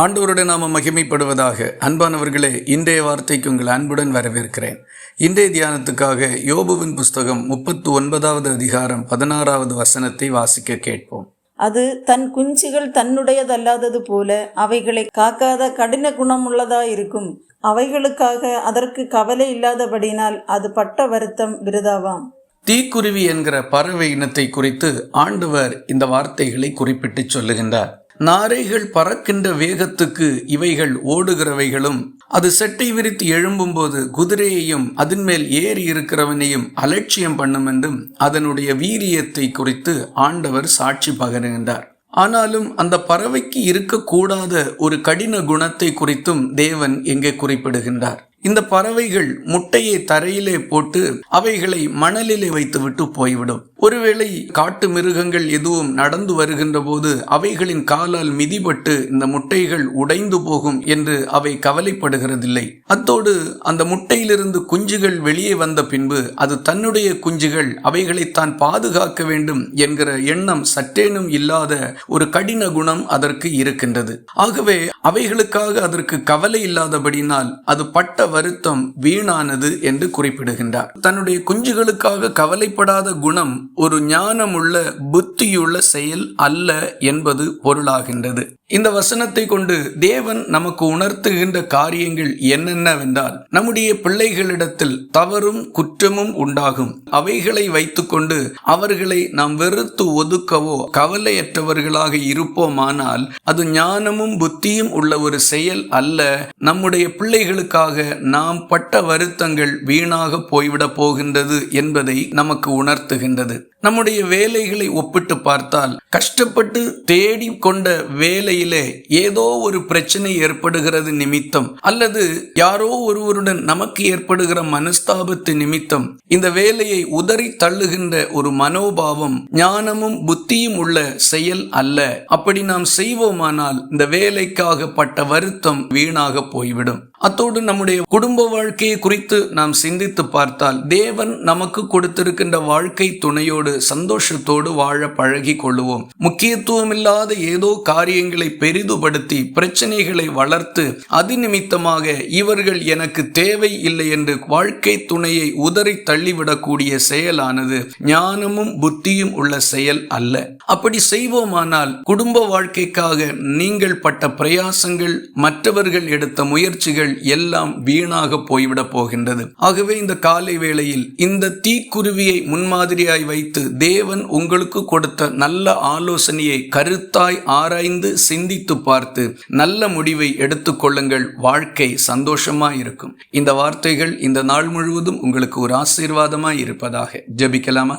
ஆண்டவருடன் நாம மகிமைப்படுவதாக. அன்பானவர்களே இன்றைய வார்த்தைக்கு உங்கள் அன்புடன் வரவேற்கிறேன். இன்றைய தியானத்துக்காக யோபுவின் புஸ்தகம் முப்பத்து ஒன்பதாவது அதிகாரம் பதினாறாவது வசனத்தை வாசிக்க கேட்போம். அது தன் குஞ்சுகள் தன்னுடையதல்லாதது போல அவைகளை காக்காத கடின குணமுள்ளதாயிருக்கும் அவைகளுக்காக அதற்கு கவலை இல்லாதபடினால் அது பட்ட வருத்தம் விருதாவாம். தீக்குருவி என்கிற பறவை இனத்தை குறித்து ஆண்டவர் இந்த வார்த்தைகளை குறிப்பிட்டு சொல்லுகின்றார். நாரைகள் பறக்கின்ற வேகத்துக்கு இவைகள் ஓடுகிறவைகளும் அது செட்டை விரித்து எழும்பும்போது குதிரையையும் அதன்மேல் ஏறி இருக்கிறவனையும் அலட்சியம் பண்ணும் என்றும் அதனுடைய வீரியத்தை குறித்து ஆண்டவர் சாட்சி பகருகின்றார். ஆனாலும் அந்த பறவைக்கு இருக்கக்கூடாத ஒரு கடின குணத்தை குறித்தும் தேவன் எங்கே குறிப்பிடுகின்றார். இந்த பறவைகள் முட்டையை தரையிலே போட்டு அவைகளை மணலிலே வைத்துவிட்டு போய்விடும். ஒருவேளை காட்டு மிருகங்கள் எதுவும் நடந்து வருகின்ற போது அவைகளின் காலால் மிதிபட்டு இந்த முட்டைகள் உடைந்து போகும் என்று அவை கவலைப்படுகிறதில்லை. அத்தோடு அந்த முட்டையிலிருந்து குஞ்சுகள் வெளியே வந்த பின்பு அது தன்னுடைய குஞ்சுகள் அவைகளை தான் பாதுகாக்க வேண்டும் என்கிற எண்ணம் சற்றேனும் இல்லாத ஒரு கடின குணம் அதற்கு இருக்கின்றது. ஆகவே அவைகளுக்காக அதற்கு கவலை இல்லாதபடினால் அது பட்ட வருத்தம் வீணானது என்று குறிப்பிடுகின்றார். தன்னுடைய குஞ்சுகளுக்காக கவலைப்படாத குணம் ஒரு ஞானமுள்ள புத்தியுள்ள செயல் அல்ல என்பது பொருளாகின்றது. இந்த வசனத்தை கொண்டு தேவன் நமக்கு உணர்த்துகின்ற காரியங்கள் என்னென்னவென்றால் நம்முடைய பிள்ளைகளிடத்தில் தவறும் குற்றமும் உண்டாகும். அவைகளை வைத்துக்கொண்டு அவர்களை நாம் வெறுத்து ஒதுக்கவோ கவலையற்றவர்களாக இருப்போமானால் அது ஞானமும் புத்தியும் உள்ள ஒரு செயல் அல்ல. நம்முடைய பிள்ளைகளுக்காக நாம் பட்ட வருத்தங்கள் வீணாக போய்விடப் போகின்றது என்பதை நமக்கு உணர்த்துகின்றது. நம்முடைய வேலைகளை ஒப்பிட்டு பார்த்தால் கஷ்டப்பட்டு தேடி கொண்ட வேலையிலே ஏதோ ஒரு பிரச்சனை ஏற்படுகிறது நிமித்தம் அல்லது யாரோ ஒருவருடன் நமக்கு ஏற்படுகிற மனஸ்தாபத்து நிமித்தம் இந்த வேலையை உதறி தள்ளுகின்ற ஒரு மனோபாவம் ஞானமும் புத்தியும் உள்ள செயல் அல்ல. அப்படி நாம் செய்வோமானால் இந்த வேலைக்காக பட்ட வருத்தம் வீணாக போய்விடும். அத்தோடு நம்முடைய குடும்ப வாழ்க்கையை குறித்து நாம் சிந்தித்து பார்த்தால் தேவன் நமக்கு கொடுத்திருக்கின்ற வாழ்க்கை துணையோடு சந்தோஷத்தோடு வாழ பழகி கொள்ளுவோம். முக்கியத்துவம் இல்லாத ஏதோ காரியங்களை பெரிதுபடுத்தி பிரச்சனைகளை வளர்த்து அது நிமித்தமாக இவர்கள் எனக்கு தேவை இல்லை என்று வாழ்க்கை துணையை உதறி தள்ளிவிடக்கூடிய செயலானது ஞானமும் புத்தியும் உள்ள செயல் அல்ல. அப்படி செய்வோமானால் குடும்ப வாழ்க்கைக்காக நீங்கள் பட்ட பிரயாசங்கள் மற்றவர்கள் எடுத்த முயற்சிகள் எல்லாம் வீணாக போய்விடப் போகின்றது. ஆகவே இந்த காலை வேளையில் இந்த தீக்குருவியை முன்மாதிரியாய் வைத்து தேவன் உங்களுக்கு கொடுத்த நல்ல ஆலோசனையை கருத்தாய் ஆராய்ந்து சிந்தித்து பார்த்து நல்ல முடிவை எடுத்துக்கொள்ளுங்கள் வாழ்க்கை சந்தோஷமா இருக்கும் இந்த வார்த்தைகள் இந்த நாள் முழுவதும் உங்களுக்கு ஒரு ஆசீர்வாதமாய் இருப்பதாக ஜெபிக்கலாமா?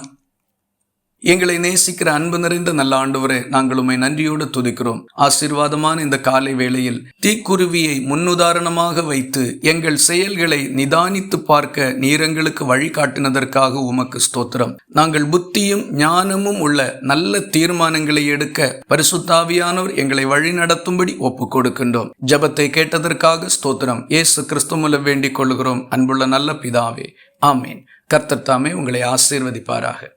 எங்களை நேசிக்கிற அன்பு நிறைந்த நல்ல ஆண்டவரே நாங்கள் உண்மை நன்றியோடு துதிக்கிறோம். ஆசீர்வாதமான இந்த காலை வேளையில் தீக்குருவியை முன்னுதாரணமாக வைத்து எங்கள் செயல்களை நிதானித்து பார்க்க நீரங்களுக்கு வழிகாட்டினதற்காக உமக்கு ஸ்தோத்திரம். நாங்கள் புத்தியும் ஞானமும் உள்ள நல்ல தீர்மானங்களை எடுக்க பரிசுத்தாவியானோர் எங்களை வழிநடத்தும்படி ஒப்பு கொடுக்கின்றோம். ஜபத்தை கேட்டதற்காக ஸ்தோத்திரம். ஏசு கிறிஸ்துமுல வேண்டிக் கொள்கிறோம். அன்புள்ள நல்ல பிதாவே ஆமேன். கர்த்தர் தாமே உங்களை ஆசீர்வதிப்பாராக.